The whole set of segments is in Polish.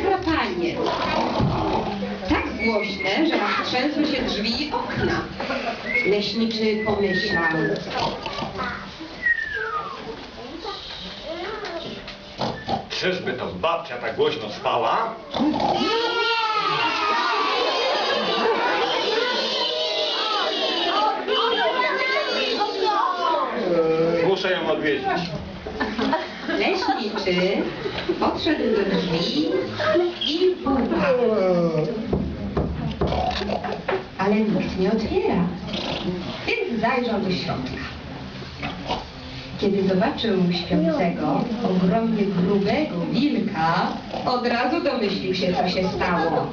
głośne. Tak głośne, że aż trzęsły się drzwi i okna. Leśniczy pomyślał. Czyżby to babcia tak głośno spała? Muszę ją odwiedzić. Leśniczy podszedł do drzwi i pukał. Ale nikt nie otwiera. Więc zajrzał do środka. Kiedy zobaczył śpiącego, ogromnie grubego wilka, od razu domyślił się, co się stało.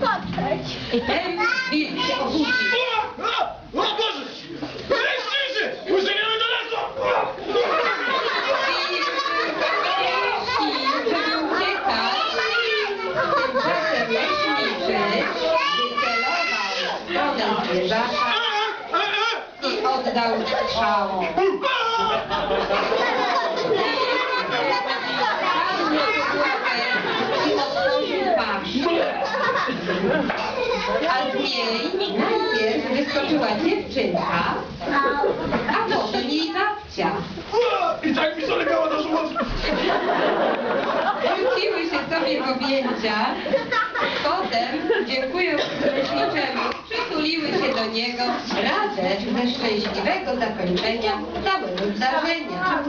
Ten wilk się obudził. Zwierzaka i oddał strzał. I otworzył paszczę. A z niej najpierw wyskoczyła dziewczynka, a potem jej babcia. I tak mi zalegała na żołądku. Rzuciły się sobie w objęcia. Potem, dziękując leśniczemu, przytuliły się do niego, rade ze szczęśliwego zakończenia całego zdarzenia.